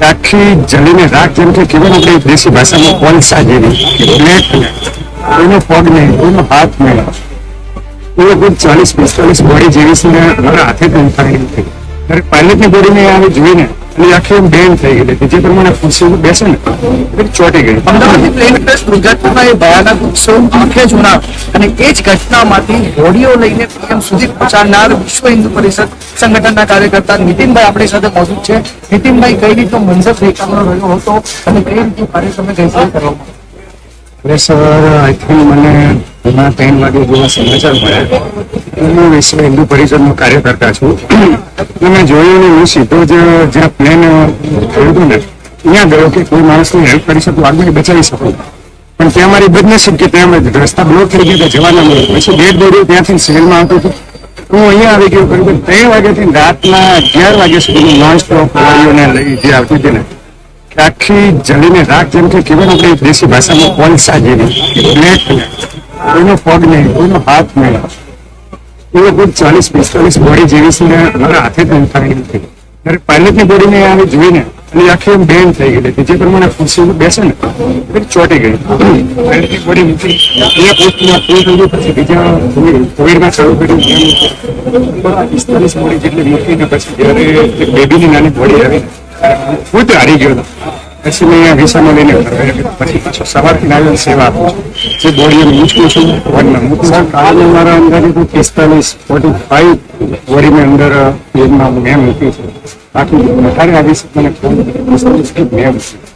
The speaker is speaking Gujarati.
આખી જલીને રાખ જેમ કે કહેવાય આપણી દેશી ભાષામાં કોલસા જેવી બ્લેક કોઈનો પગ નહીં, કોઈનો હાથ નહીં. કોઈ કોઈ ચાલીસ પિસ્તાલીસ બોડી જેવી છે મારા હાથે પણ થાય નથી ત્યારે પાયલટની બોડીને આવી જોઈને અને આખી એમ બેન થઈ ગઈ હતી. જે પ્રમાણે ખુરશી બેસે ને ચોટી ગઈ. અમદાવાદની પ્લેન ક્રેશ દુર્ઘટનામાં એ ભયાનક ઉત્સવ આંખે જોનાર અને એ જ ઘટનામાંથી હોડીઓ લઈને પીએમ સુધી પહોંચાડનાર વિશ્વ હિન્દુ પરિષદ સંગઠનના કાર્યકર્તા નીતિનભાઈ આપણી સાથે મોજૂદ છે. નીતિનભાઈ કઈ રીતનો મંઝર રેખાનો રહ્યો હતો અને કઈ રીતે કાર્યક્રમે ગઈકાલે કરવામાં સર આઈ થિંક મને ઘણા ત્રણ વાગે જેવા સમાચાર મળ્યા. હું વિશ્વ હિન્દુ પરિષદનો કાર્યકર્તા છું. મેં જોયું ને હું સીધો જ જ્યાં પ્લેન હતું ને ત્યાં ગયો કે કોઈ માણસની હેલ્પ કરી શકું, આગળ બચાવી શકું. પણ ત્યાં મારી બદનસીબ કે ત્યાં રસ્તા બ્લોક થઈ ગયા હતા, જવાના મળે પછી ગેટ દોડ્યું, ત્યાંથી શહેરમાં આવતો હતો. હું અહીંયા આવી ગયો કरीब ત્રણ વાગ્યાથી રાતના અગિયાર વાગ્યા સુધી નોન સ્ટોપ ગાડીઓને લઈ જે આવતી હતી ને, આખી જલીને રાખ જેમ કે કેવી ને આપણી દેશી ભાષામાં કોલસા જેવી બ્લેક કોઈનો પગ નહીં, કોઈનો હાથ નહીં. એ ચાલીસ, પિસ્તાલીસ બોડી જેવી છે મારા હાથે જ ઉતારી નથી. ત્યારે પાયલટની બોડીને આવી જોઈને અને આખી એમ બેન થઈ ગઈ હતી. જે પ્રમાણે ખુરશી બેસે ને એ ચોટી ગઈ. પાયલટની બોડી મૂકી, અહીંયા પોસ્ટમાં ફૂલ થઈ ગયું પછી બીજા કોવિડમાં શરૂ કર્યું ત્યાં પિસ્તાલીસ બોડી જેટલી મૂકીને પછી જ્યારે બેબીની નાની બોડી આવી હું તો હારી ગયો હતો. પછી મેં અહીંયા વિસામાં લઈને. પછી પાછો સવારથી આવીને સેવા આપું છું. જે બોડી એમ મૂકું છું વનમાં મૂકું છું કાલે મારા અંદર પિસ્તાલીસ ફોર્ટી ફાઈવ બોડીની અંદર યોગમાં મેં મૂક્યું છે. બાકી વધારે આવી મને ફોન મેં મૂક્યું